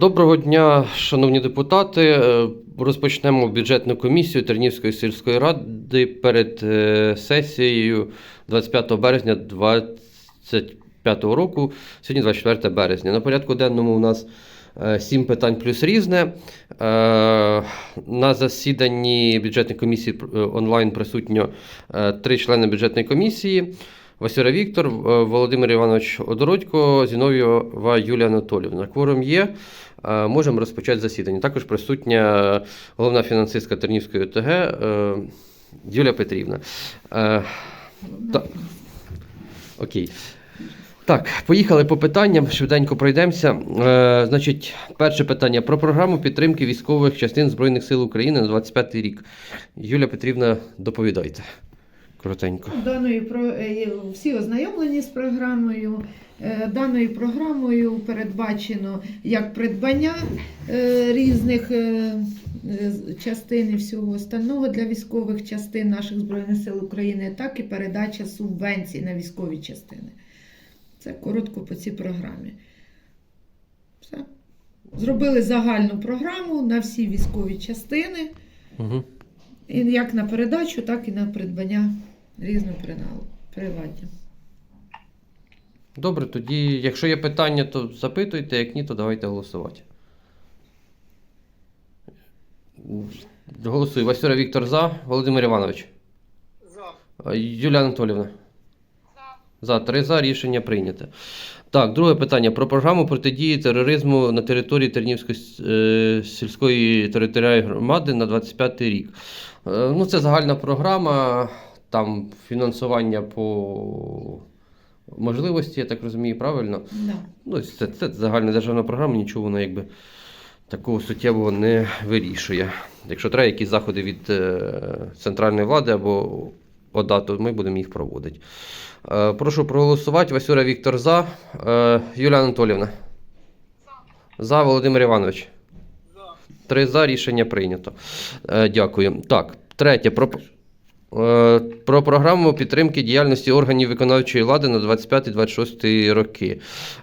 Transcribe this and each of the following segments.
Доброго дня, шановні депутати. Е, Розпочнемо бюджетну комісію Тернівської сільської ради перед е, сесією 25 березня 2025 року. Сьогодні 24 березня. На порядку денному у нас е, сім питань плюс різне. На засіданні бюджетної комісії онлайн присутньо три члени бюджетної комісії. Васюра Віктор, е, Володимир Іванович Одородько, Зінов'єва Юлія Анатолівна. Кворум є. Е, Можемо розпочати засідання. Також присутня головна фінансистка Тернівської ОТГ е, Юлія Петрівна. Е, та- Окей. Так, поїхали по питанням, швиденько пройдемося. Е, значить, перше питання про програму підтримки військових частин Збройних сил України на 25 рік. Юлія Петрівна, доповідайте. Коротенько. Даною про е, всі ознайомлені з програмою. Е, Даною програмою передбачено як придбання е, різних частин і всього остального для військових частин наших Збройних сил України, так і передача субвенцій на військові частини. Це коротко по цій програмі. Все. Зробили загальну програму на всі військові частини. Угу. І як на передачу, так і на придбання різного приналу- приладдя. Добре, тоді, якщо є питання, то запитуйте, як ні, то давайте голосувати. Голосуй. Васюра Віктор за. Володимир Іванович. За. Юлія Анатолівна. За. Три за. Рішення прийнято. Так, друге питання про програму протидії тероризму на території Тернівської е, сільської територіальної громади на 25 рік. Е, ну, це загальна програма, там фінансування по можливості, я так розумію, правильно? Да. Ну, це, це загальна державна програма, нічого вона якби такого суттєвого не вирішує. Якщо треба якісь заходи від е, центральної влади або ОДА, то ми будемо їх проводити. Е, прошу проголосувати. Васюра Віктор за. Е, Юлія Анатолівна. За Володимир Іванович. За. Три за рішення прийнято. Е, дякую. Так, третє. Про, про програму підтримки діяльності органів виконавчої влади на 25-26 роки.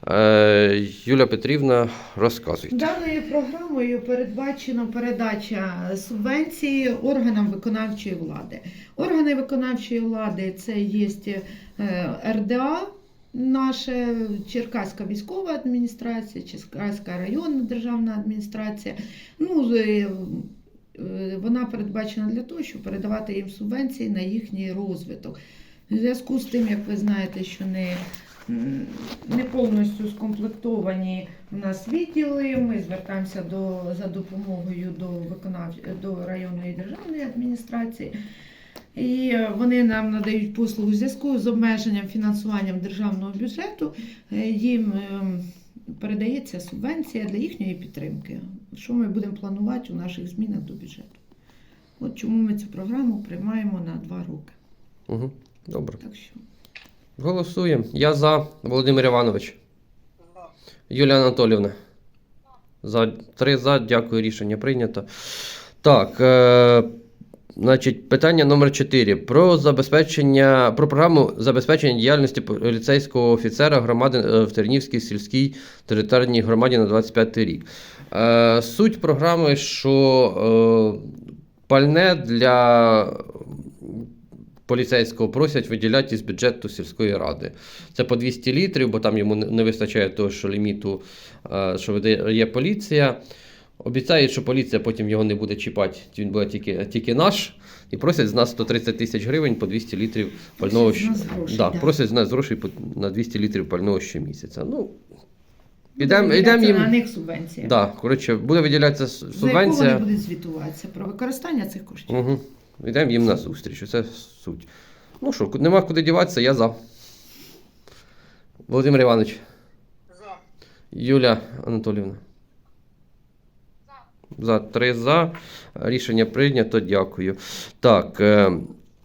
Е, Юля Петрівна, розказуйте. Даною програмою передбачено передача субвенції органам виконавчої влади. Органи виконавчої влади це є е, РДА, наша Черкаська військова адміністрація, Черкаська районна державна адміністрація. Ну, е, е, вона передбачена для того, щоб передавати їм субвенції на їхній розвиток. В зв'язку з тим, як ви знаєте, що не, не повністю скомплектовані у нас відділи, ми звертаємося до, за допомогою до, виконав... до районної державної адміністрації. І е, вони нам надають послугу в зв'язку з обмеженням фінансуванням державного бюджету. е, Їм ем, передається субвенція для їхньої підтримки, що ми будемо планувати у наших змінах до бюджету. От чому ми цю програму приймаємо на два роки. Угу. Добре. Так що Голосуємо. Я за. Володимир Іванович. Юлія Анатолівна. За три за. Дякую, рішення прийнято. Так. Е, значить, питання номер 4. Про забезпечення про програму забезпечення діяльності поліцейського офіцера громади е, в Тернівській сільській територіальній громаді на 25 рік. Е, суть програми, що е, пальне для поліцейського просять виділяти із бюджету сільської ради. Це по 200 літрів, бо там йому не- вистачає того, що ліміту, е, що видає поліція. Обіцяють, що поліція потім його не буде чіпати, він буде тільки, тільки наш. І просять з нас 130 тисяч гривень по 200 літрів пального. Просять з нас грошей, да, да. Просять з нас грошей на 200 літрів пального щомісяця. Ну, буде ідемо їм. на них субвенція. Да, коротше, буде виділятися с- За яку субвенція. вони будуть звітуватися про використання цих коштів. Угу. Йдемо їм на зустріч. Це суть. Ну що, нема куди діватися, я за. Володимир Іванович, За. Юля Анатолівна. За три за. Рішення прийнято, дякую. Так, е,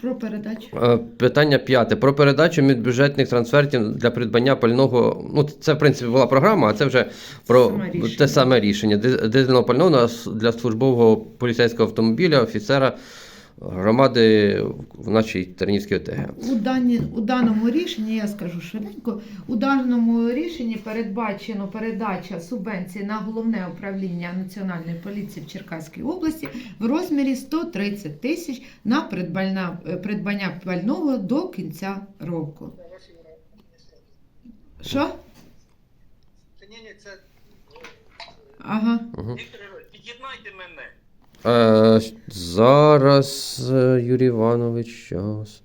Про передачу. е, питання п'яте. Про передачу міжбюджетних трансфертів для придбання пального. Ну, це, в принципі, була програма, а це вже про те саме рішення. Диз- Дизельного пального для службового поліцейського автомобіля, офіцера громади в нашій Тернівській ОТГ. У, дані, у даному рішенні, я скажу швиденько, у даному рішенні передбачено передача субвенції на головне управління Національної поліції в Черкаській області в розмірі 130 тисяч на придбання, придбання пального до кінця року. Що? Ні, ні, це Ага. Угу. Під'єднайте мене. Е, зараз е, Юрій Іванович, щас.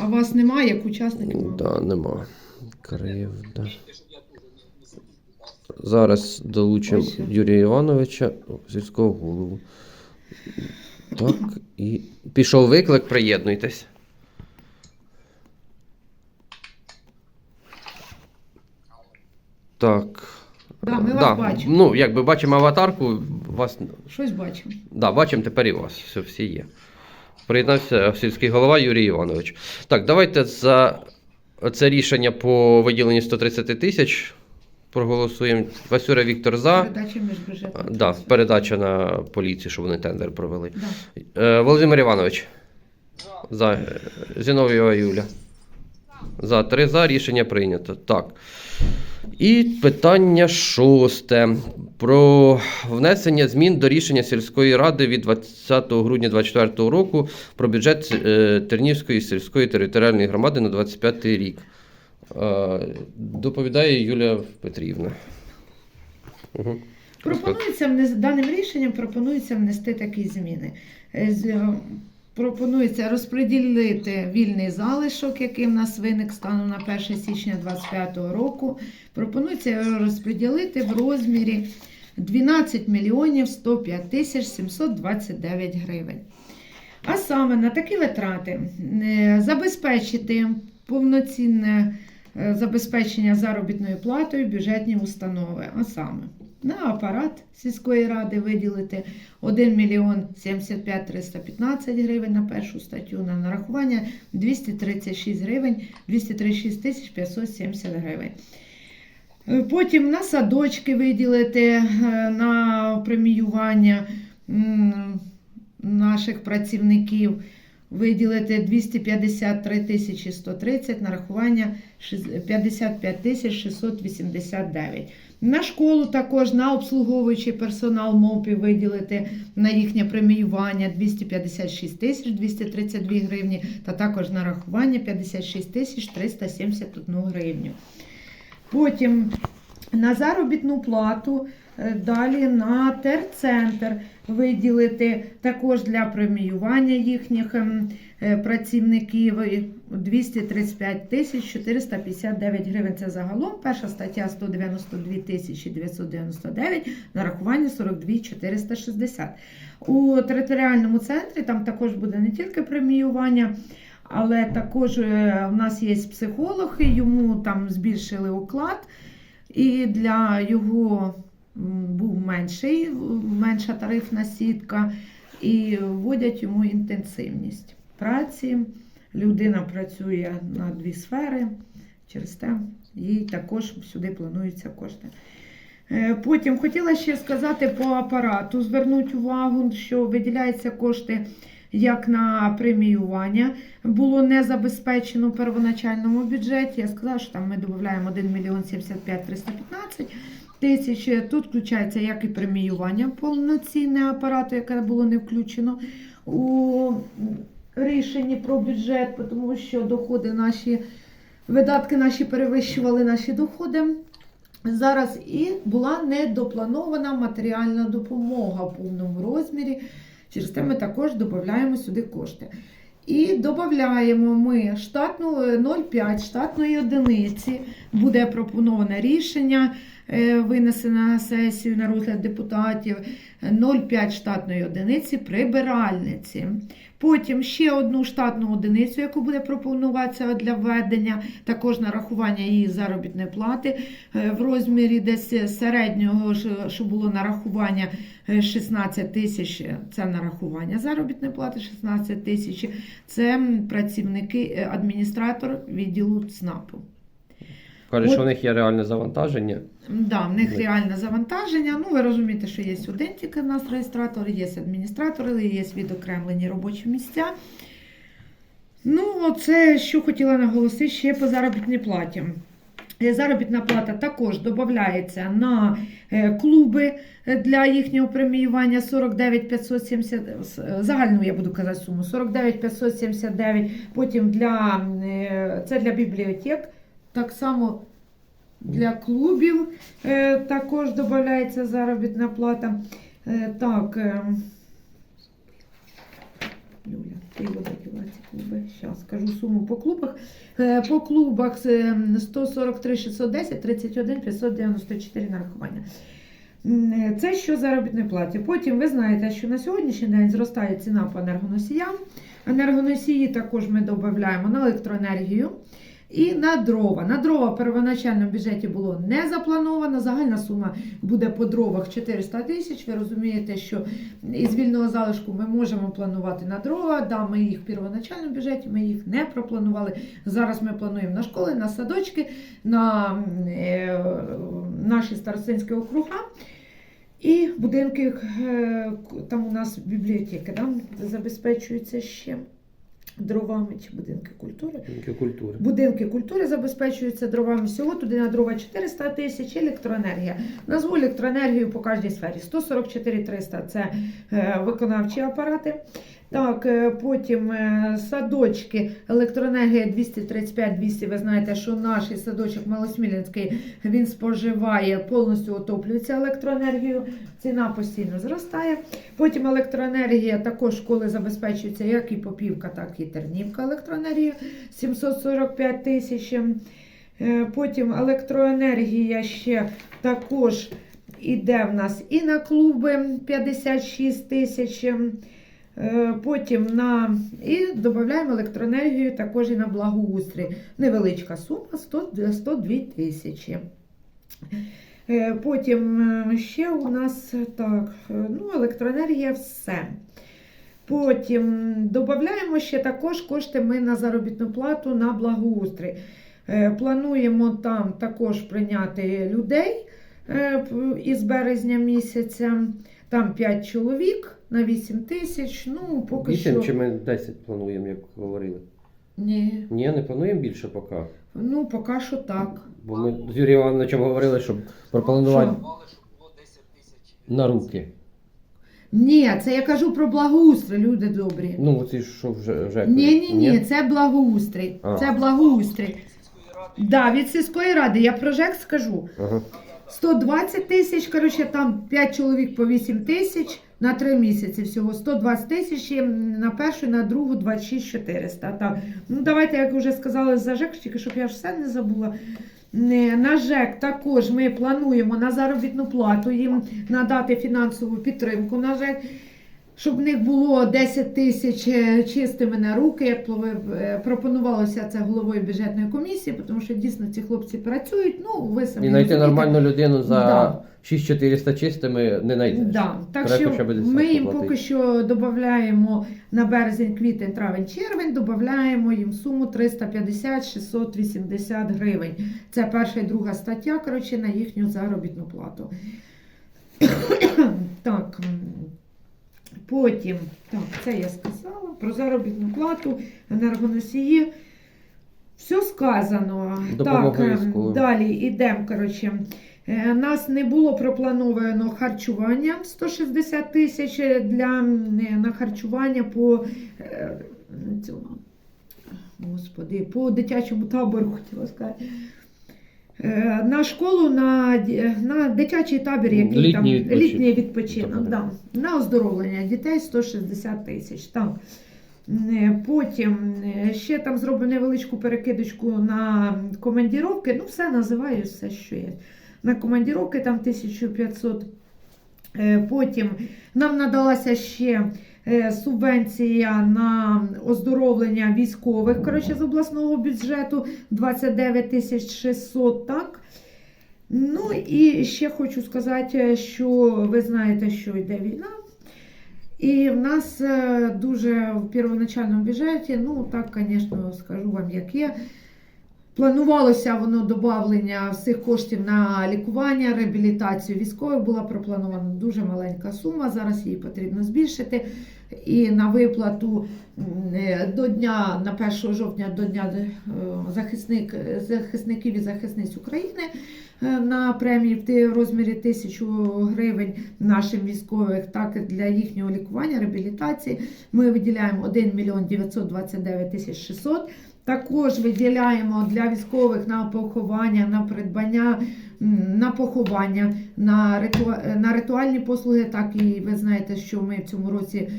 А вас немає як учасників? Да, нема. Кривда. Зараз долучимо Ось. Юрія Івановича, сільського голову. Так, і пішов виклик, приєднуйтесь. Так. Да, ми вас бачимо. Ну, якби бачимо аватарку, вас. Щось бачимо. Да, бачимо тепер і вас. Все, всі є. Приєднався сільський голова Юрій Іванович. Так, давайте за це рішення по виділенню 130 тисяч проголосуємо. Васюра Віктор за. Передача міжбюджетного. Да, передача на поліцію, щоб вони тендер провели. Да. Е, Володимир Іванович. За. Е, Юля. За. Три за. Рішення прийнято. Так. І питання шосте. Про внесення змін до рішення сільської ради від 20 грудня 2024 року про бюджет е, Тернівської сільської територіальної громади на 25 рік. Е, доповідає Юлія Петрівна. Угу. Пропонується даним рішенням пропонується внести такі зміни. Пропонується розподілити вільний залишок, який в нас виник станом на 1 січня 2025 року. Пропонується його розподілити в розмірі 12 мільйонів 105 тисяч 729 гривень. А саме на такі витрати е, забезпечити повноцінне е, забезпечення заробітною платою бюджетні установи. А саме на апарат сільської ради виділити 1 мільйон 75 315 гривень на першу статтю, на нарахування 236 гривень, 236 тисяч 570 гривень. Потім на садочки виділити е, на преміювання наших працівників, виділити 253 тисячі 130, нарахування 55 тисяч 689. На школу також на обслуговуючий персонал МОПі виділити на їхнє преміювання 256 тисяч 232 гривні та також нарахування 56 тисяч 371 гривню. Потім на заробітну плату, е, далі на терцентр виділити також для преміювання їхніх ем, працівників 235 тисяч 459 гривень. Це загалом. Перша стаття 192 тисячі 999, нарахування 42 460. У територіальному центрі там також буде не тільки преміювання. Але також е, у нас є психолог, і йому там збільшили оклад, і для його був менший, менша тарифна сітка, і вводять йому інтенсивність праці. Людина працює на дві сфери, через те їй також сюди плануються кошти. Е, Потім хотіла ще сказати по апарату, звернути увагу, що виділяються кошти як на преміювання було не забезпечено в первоначальному бюджеті. Я сказала, що там ми додаємо 1 мільйон 75 315 тисяч. Тут включається як і преміювання повноцінне апарату, яке було не включено у рішенні про бюджет, тому що доходи наші, видатки наші перевищували наші доходи. Зараз і була недопланована матеріальна допомога в повному розмірі. Через те ми також додаємо сюди кошти. І додаємо ми штатну е, 0,5 штатної одиниці. Буде пропоноване рішення, е, винесене на сесію на розгляд депутатів. е, 0,5 штатної одиниці прибиральниці. Потім ще одну штатну одиницю, яку буде пропонуватися для введення, також нарахування її заробітної плати е, в розмірі десь середнього, що- було нарахування е, 16 тисяч. Це нарахування заробітної плати 16 тисяч. Це працівники, е, адміністратор відділу ЦНАПу. Каже, що у них є реальне завантаження. Да, в них реальне завантаження. Ну, ви розумієте, що є один тільки в нас реєстратор, є адміністратори, є відокремлені робочі місця. Ну, це що хотіла наголосити ще по заробітній платі. Е, Заробітна плата також додається на е, клуби е, для їхнього преміювання 49 570, е, загальну я буду казати суму, 49 579, потім для, це для бібліотек, так само для клубів е, також додається заробітна плата. Е, так, е, Юля, ти буде ці клуби. Зараз скажу суму по клубах. По клубах це 143 610, 31 594 нарахування. Це що заробітної платі. Потім ви знаєте, що на сьогоднішній день зростає ціна по енергоносіям. Енергоносії також ми додаємо на електроенергію і на дрова. На дрова в первоначальному бюджеті було не заплановано. Загальна сума буде по дровах 400 тисяч. Ви розумієте, що із вільного залишку ми можемо планувати на дрова. Да, ми їх в первоначальному бюджеті, ми їх не пропланували. Зараз ми плануємо на школи, на садочки, на е, наші старостинські округа. І будинки, е, там у нас бібліотеки да, забезпечуються ще дровами чи будинки культури. Будинки культури. Будинки культури забезпечуються дровами всього, туди на дрова 400 тисяч, електроенергія. Назву електроенергію по кожній сфері. 144 300 – це е, виконавчі апарати. Так, е, потім е, садочки, електроенергія 235-200. Ви знаєте, що наш садочок Малосмілянський він споживає, повністю отоплюється електроенергією. Ціна постійно зростає. Потім електроенергія також школи забезпечується як і Попівка, так і Тернівка електроенергією 745 тисяч. Е, Потім електроенергія ще також іде в нас і на клуби 56 тисяч. Е, Потім на і додаємо електроенергію також і на благоустрій. Невеличка сума 100, 102 тисячі. Е, Потім е, ще у нас так, ну, електроенергія все. Потім додаємо ще також кошти ми на заробітну плату на благоустрій. Плануємо там також прийняти людей із березня місяця. Там 5 чоловік на 8 тисяч. Ну, поки 8 що. чи ми 10 плануємо, як говорили. Ні. Ні, не плануємо більше поки. Ну, поки що так. Бо ми з Юрієм Івановичем говорили, щоб було 10 тисяч. на руки. Ні, це я кажу про благоустрій, люди добрі. Ну, оці що вже вже. Ні, ні, ні, це благоустрій. А. Це благоустрій. Сільської ради. Да, від сільської ради, я про ЖЕК скажу. Ага. 120 тисяч, коротше, там 5 чоловік по 8 тисяч на 3 місяці всього. 120 тисяч і на першу, на другу 26 400. Так. Ну, давайте, як вже сказали, за ЖЕК, тільки щоб я все не забула. Не, На ЖЕК також ми плануємо на заробітну плату їм надати фінансову підтримку на ЖЕК. Щоб в них було 10 тисяч е, чистими на руки, як е, пропонувалося це головою бюджетної комісії, тому що дійсно ці хлопці працюють. Ну, ви самі І знайти нормальну людину за Да. 6400 чистими не знайдеш. Да. Так Треба що ми їм платити. поки що додаємо на березень, квітень, травень, червень, додаємо їм суму 350-680 гривень. Це перша і друга стаття, коротше, на їхню заробітну плату. так. Потім, так, це я сказала про заробітну плату, енергоносії. Все сказано. Допомога так, ем, далі йдемо. Коротше. Е, Нас не було проплановано харчування 160 тисяч для е, на харчування по е, цьому, господи, по дитячому табору, хотіла сказати. Е, На школу, на, на дитячий табір, який Літній там відпочинок. літній відпочинок, да. на оздоровлення дітей 160 тисяч. Так. Е, Потім е, ще там зроблю невеличку перекидочку на командіровки. Ну, все називаю все, що є. На командіровки там 1500. Е, Потім нам надалася ще субвенція на оздоровлення військових коротше, з обласного бюджету 29 600, так? Ну і ще хочу сказати, що ви знаєте, що йде війна. І в нас е, дуже в первоначальному бюджеті, ну так, звісно, скажу вам, як є. Планувалося воно додавлення всіх коштів на лікування, реабілітацію військових. Була пропланована дуже маленька сума. Зараз її потрібно збільшити. І на виплату е, до дня, на 1 жовтня, до дня е, захисник, захисників і захисниць України е, на премії в розмірі тисячу гривень нашим військових, так і для їхнього лікування, реабілітації. Ми виділяємо 1 мільйон 929 тисяч 600. Також виділяємо для військових на поховання, на придбання, на поховання, на, риту... на ритуальні послуги. Так і ви знаєте, що ми в цьому році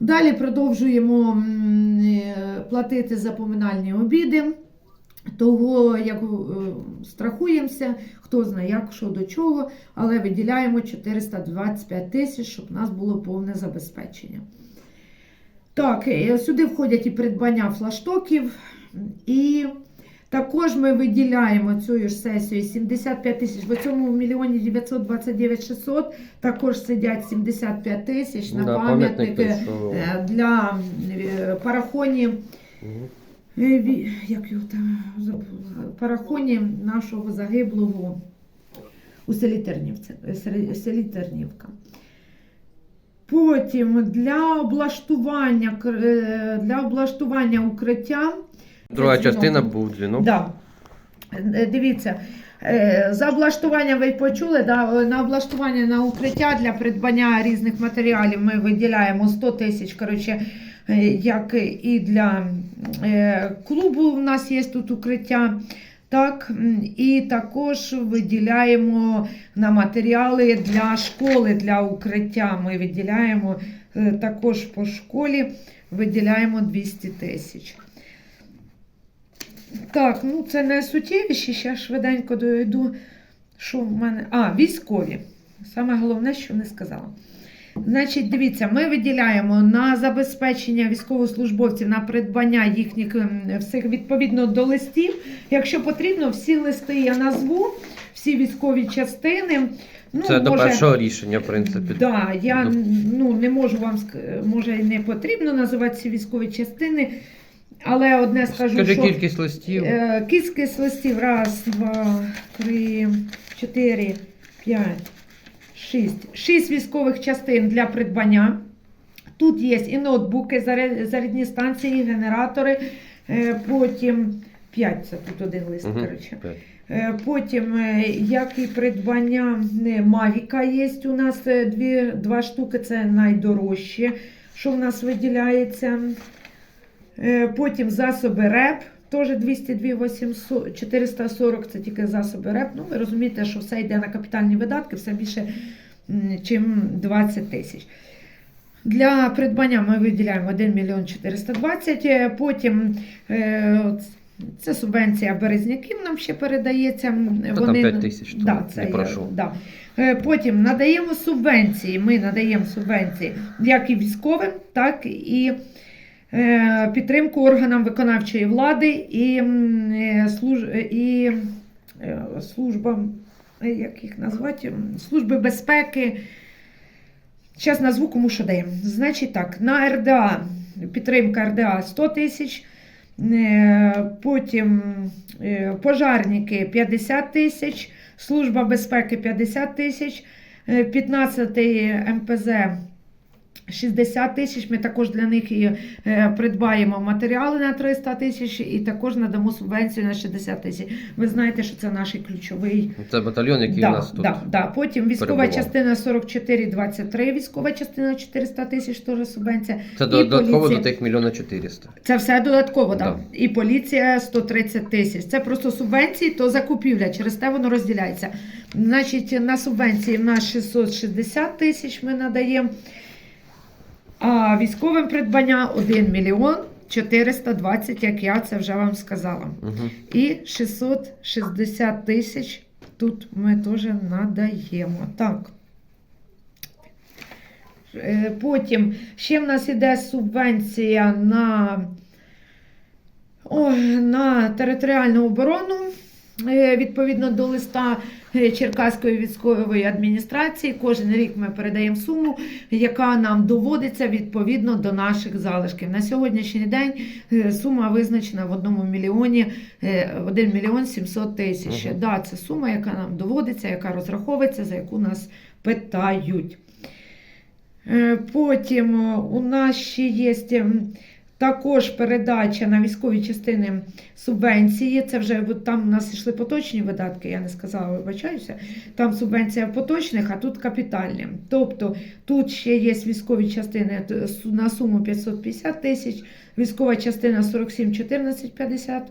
далі продовжуємо е, платити за поминальні обіди. Того, як е, страхуємося, хто знає, як, що до чого, але виділяємо 425 тисяч, щоб у нас було повне забезпечення. Так, е, сюди входять і придбання флаштоків, і також ми виділяємо цю ж сесію 75 тисяч. В цьому мільйоні 929 600 також сидять 75 тисяч на Да, пам'ятники пам'ятник, е, для е, парахонів. Е, Як його там забула? Парахоні нашого загиблого у селі Тернівці, селі- Тернівка. Потім для облаштування, для облаштування укриття. Друга дзвінок. частина був дзвінок. Да. Е, Дивіться, е, за облаштування ви почули, да, на облаштування на укриття для придбання різних матеріалів ми виділяємо 100 тисяч. Коротше, е, як і для е, клубу в нас є тут укриття. Так, і також виділяємо на матеріали для школи, для укриття. Ми виділяємо е, також по школі виділяємо 200 тисяч. Так, ну це не суттєвіші, ще швиденько дойду. Що в мене? А, військові. Саме головне, що не сказала. Значить, дивіться, ми виділяємо на забезпечення військовослужбовців, на придбання їхніх ем, всіх відповідно до листів. Якщо потрібно, всі листи я назву, всі військові частини. Ну, Це до першого рішення, в принципі. Да, я Ну. ну, не можу вам може і не потрібно називати ці військові частини, але одне скажу, Скажи що кількість листів. е, кількість листів раз, два, три, чотири, п'ять, шість. Шість військових частин для придбання. Тут є і ноутбуки, зарядні станції, і генератори. Е, Потім 5, це тут один лист, Мгм. коротше. Е, Потім, е, як і придбання Мавіка є у нас дві, два штуки, це найдорожче, що в нас виділяється. Е, Потім засоби РЕП, теж 202 800, 440, це тільки засоби РЕП. Ну, ви розумієте, що все йде на капітальні видатки, все більше, ніж 20 тисяч. Для придбання ми виділяємо 1 мільйон 420, е, потім е, це субвенція березняків нам ще передається. Та там 5 тисяч, Да, це не прошу. да. Потім надаємо субвенції. Ми надаємо субвенції як і військовим, так і підтримку органам виконавчої влади і, е, е, і е, службам, е, як їх назвати, служби безпеки. Зараз назву кому що даємо. Значить так, на РДА, підтримка РДА 100 тисяч, е, потім е, пожарники 50 тисяч, служба безпеки 50 тисяч, е, 15 МПЗ 60 тисяч. Ми також для них і е, придбаємо матеріали на 300 тисяч і також надамо субвенцію на 60 тисяч. Ви знаєте, що це наш ключовий Це батальйон, який да, у нас тут. Да, да. Потім військова перебував. частина 44,23, військова частина 400 тисяч, теж субвенція. Це І додатково поліція. до тих мільйона 400. Це все додатково, да. Да. І поліція 130 тисяч. Це просто субвенції, то закупівля, через те воно розділяється. Значить, на субвенції в нас 660 тисяч ми надаємо, а військовим придбання 1 мільйон 420, як я це вже вам сказала. Угу. І 660 тисяч тут ми теж надаємо. Так. Е, Потім ще в нас іде субвенція на, ой, на територіальну оборону. Е, Відповідно до листа е, Черкаської військової адміністрації, кожен рік ми передаємо суму, яка нам доводиться відповідно до наших залишків. На сьогоднішній день е, сума визначена в одному мільйоні е, 1 мільйон 700 тисяч. Мгм. Да, це сума, яка нам доводиться, яка розраховується, за яку нас питають. Потім у нас ще є також передача на військові частини субвенції. Це вже там у нас йшли поточні видатки, я не сказала, вибачаюся. Там субвенція поточних, а тут капітальні. Тобто тут ще є військові частини на суму 550 тисяч, військова частина 47 14 50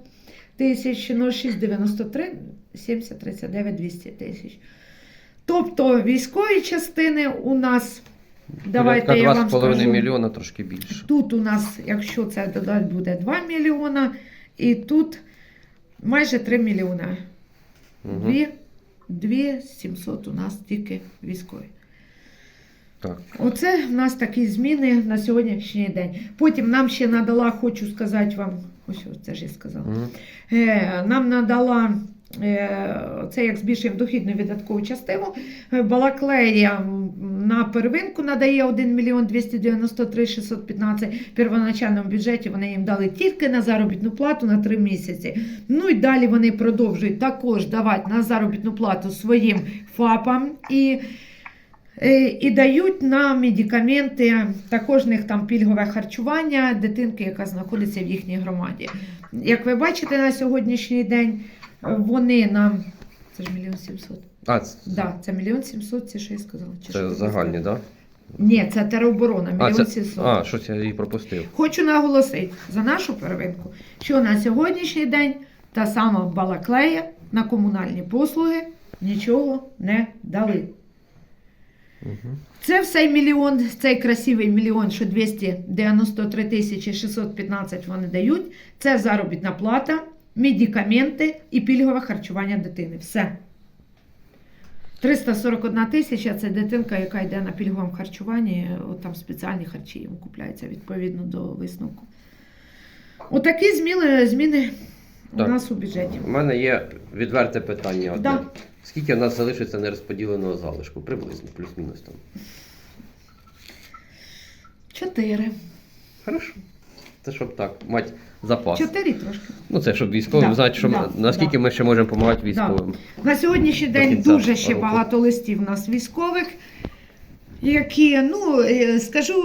тисяч, 06 93 70 39 200 тисяч. Тобто військові частини у нас, давайте я вам 2,5 скажу, мільйона, трошки більше. Тут у нас, якщо це додати, буде 2 мільйона, і тут майже 3 мільйона. Угу. 2, 2 700 у нас тільки військові. Так. Оце в нас такі зміни на сьогоднішній день. Потім нам ще надала, хочу сказати вам, ось це ж я сказала. Угу. Е, нам надала це як збільшуємо дохідну видаткову частину. Е, Балаклея на первинку надає 1 мільйон 293 615. В первоначальному бюджеті вони їм дали тільки на заробітну плату на 3 місяці. Ну і далі вони продовжують також давати на заробітну плату своїм ФАПам і. е, І дають на медикаменти, також в них там пільгове харчування дитинки, яка знаходиться в їхній громаді. Як ви бачите на сьогоднішній день, е, вони нам. Це ж мільйон сімсот. А, це, Да, це мільйон сімсот, це що я сказала. Чи це загальні, так? Ні, це тероборона, мільйон це, сімсот. а, щось я її пропустив. Хочу наголосити за нашу первинку, що на сьогоднішній день та сама Балаклея на комунальні послуги нічого не дали. Угу. Це все мільйон, цей красивий мільйон, що 293 тисячі 615 вони дають. Це заробітна плата, медикаменти і пільгове харчування дитини. Все. 341 тисяча це дитинка, яка йде на пільговому харчуванні, от там спеціальні харчі йому купляються відповідно до висновку. Отакі зміни, зміни у нас у бюджеті. У мене є відверте питання одне. Да. Скільки в нас залишиться нерозподіленого залишку? Приблизно, плюс-мінус там. Чотири. Хорошо. Це щоб так, мати запас. Чотири трошки. Ну це щоб військовим Да, знати, що ми- да, наскільки да. ми ще можемо допомагати військовим. На сьогоднішній день дуже ще року. багато листів у нас військових, які, ну, е, скажу,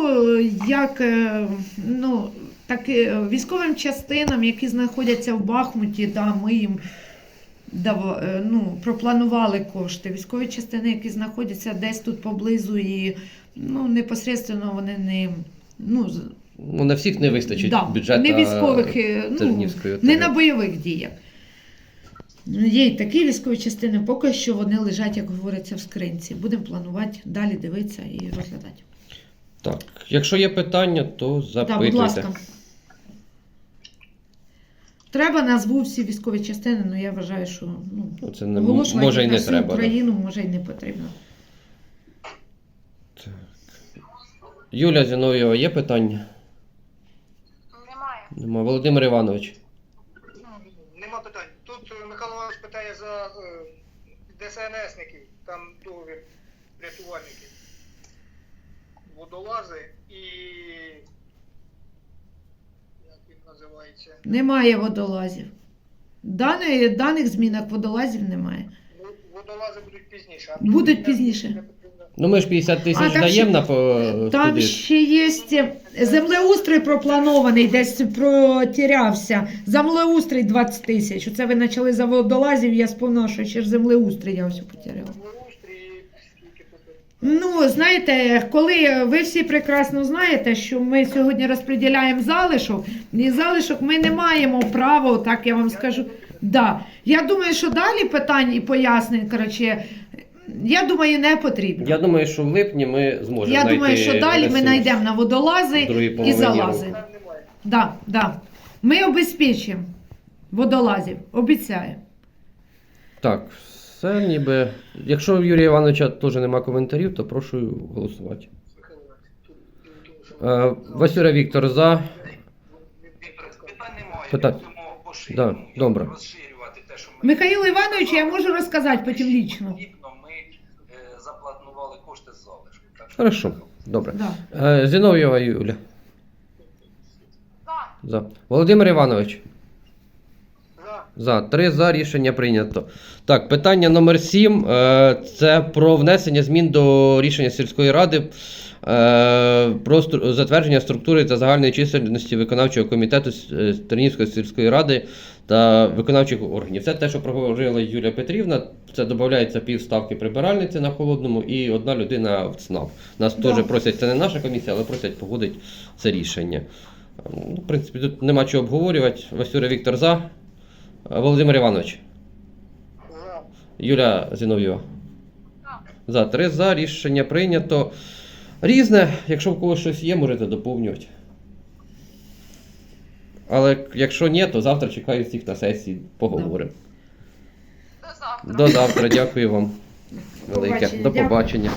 як е, ну, так, е, військовим частинам, які знаходяться в Бахмуті, да, ми їм дав, ну, пропланували кошти. Військові частини, які знаходяться десь тут поблизу і ну, непосередньо вони не. Ну, Ну, на всіх не вистачить да, бюджету. не військових, е, ну, не на бойових діях. Ну, Є й такі військові частини, поки що вони лежать, як говориться, в скринці. Будемо планувати далі дивитися і розглядати. Так, якщо є питання, то Так, будь ласка. Треба назву всі військові частини, але я вважаю, що ну, Ну, це не, може і не треба. да. Україну може і не потрібно. Так. Юля Зінов'єва, є питання? Нема. Володимир Іванович. Нема питань. Тут е, Михайло Іванович питає за е, ДСНСників, там договір рятувальників, водолази і. Як він називається? Немає водолазів. Даних, даних змінах водолазів немає. Ну, Водолази будуть пізніше. а Будуть пізніше. Ну ми ж 50 тисяч А, даємо на по Там туди. ще є землеустрій пропланований, десь протірявся. Землеустрій 20 тисяч. Оце ви почали за водолазів, я спомнила, що ще ж землеустрій я ось потеряла. Ну, знаєте, коли ви всі прекрасно знаєте, що ми сьогодні розподіляємо залишок, і залишок ми не маємо права, так я вам скажу. Да. Я думаю, що далі питань і пояснень, коротше, я думаю, не потрібно. Я думаю, що в липні ми зможемо Я знайти думаю, що далі ми знайдемо на водолази і залази. Да, да. Ми обезпечимо водолазів, обіцяю. Так, все ніби. Якщо у Юрія Івановича теж нема коментарів, то прошу голосувати. В Е, Васюра Віктор за. Поширювати, Да, добре. Михайло Іванович, я можу розказати потім лічно. Відповідно, ми е, запланували кошти з залишку. Так що- Хорошо, добре. Да. Е, Зінов'єва Юля. За. За. Володимир Іванович. За. За. Три за рішення прийнято. Так, питання номер сім. Е, це про внесення змін до рішення сільської ради про затвердження структури та загальної чисельності виконавчого комітету с- е, Тернівської сільської ради та виконавчих органів. Це те, що проговорила Юлія Петрівна. Це додається півставки прибиральниці на холодному і одна людина в ЦНАП. Нас Да. теж просять, це не наша комісія, але просять погодити це рішення. Ну, в принципі, тут нема чого обговорювати. Васюра Віктор за. Е, Володимир Іванович. За. Юля Зінов'єва. За. За три за. Рішення прийнято. Різне, якщо в когось щось є, можете доповнювати. Але якщо ні, то завтра чекаю всіх на сесії, поговоримо. До завтра. До завтра, дякую вам. Велике. Побачення. До побачення.